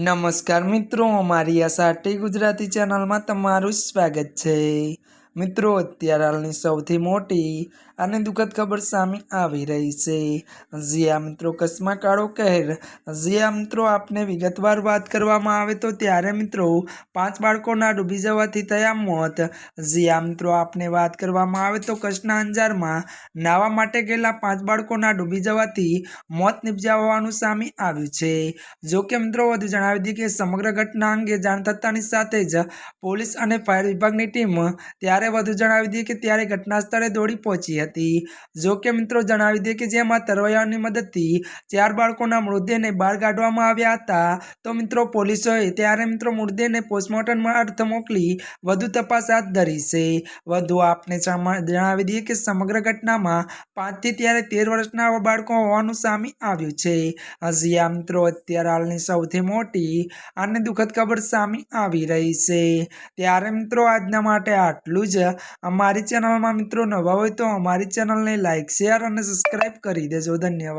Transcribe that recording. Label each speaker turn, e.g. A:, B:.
A: નમસ્કાર મિત્રો અમારી આ સાટી ગુજરાતી ચેનલમાં તમારું સ્વાગત છે. મિત્રો, અત્યારે હાલની સૌથી મોટી અને દુઃખદ ખબર સામે આવી રહી છે. જ્યાં મિત્રો, કસ્મા કાળો કહેર. જ્યાં મિત્રો, આપને વિગતવાર વાત કરવામાં આવે તો ત્યારે મિત્રો, પાંચ બાળકોના ડૂબી જવાથી થયા મોત. જ્યાં મિત્રો, આપને વાત કરવામાં આવે તો કચ્છના અંજારમાં નાવા માટે ગયેલા પાંચ બાળકોના ડૂબી જવાથી મોત નિપજાવવાનું સામે આવ્યું છે. જો કે મિત્રો, વધુ જણાવી દીધી કે સમગ્ર ઘટના અંગે જાણ થતાની સાથે જ પોલીસ અને ફાયર વિભાગની ટીમ ત્યારે વધુ જણાવી દીધું કે ત્યારે ઘટના સ્થળે દોડી પહોંચી હતી. જો કે મિત્રો જણાવી દે કે જેમાં તરવૈયાઓની મદદથી ચાર બાળકોના મૃતદેહને બહાર કાઢવામાં આવ્યા હતા. તો મિત્રો પોલીસોએ ત્યારે મિત્રો મૃતદેહને પોસ્ટમોર્ટમમાં અર્થ મોકલી વધુ તપાસ હાથ ધરી છે. વધુ આપને જણાવી દઈએ કે સમગ્ર ઘટનામાં પાંચથી ત્યારે તેર વર્ષના બાળકો હોવાનું સામે આવ્યું છે. હજી આ મિત્રો અત્યારે હાલની સૌથી મોટી અને દુઃખદ ખબર સામે આવી રહી છે. ત્યારે મિત્રો આજના માટે આટલું જ. અમારી ચેનલમાં મિત્રો નવા હોય તો અમારી ચેનલને લાઈક શેર અને સબસ્ક્રાઈબ કરી દેજો. ધન્યવાદ.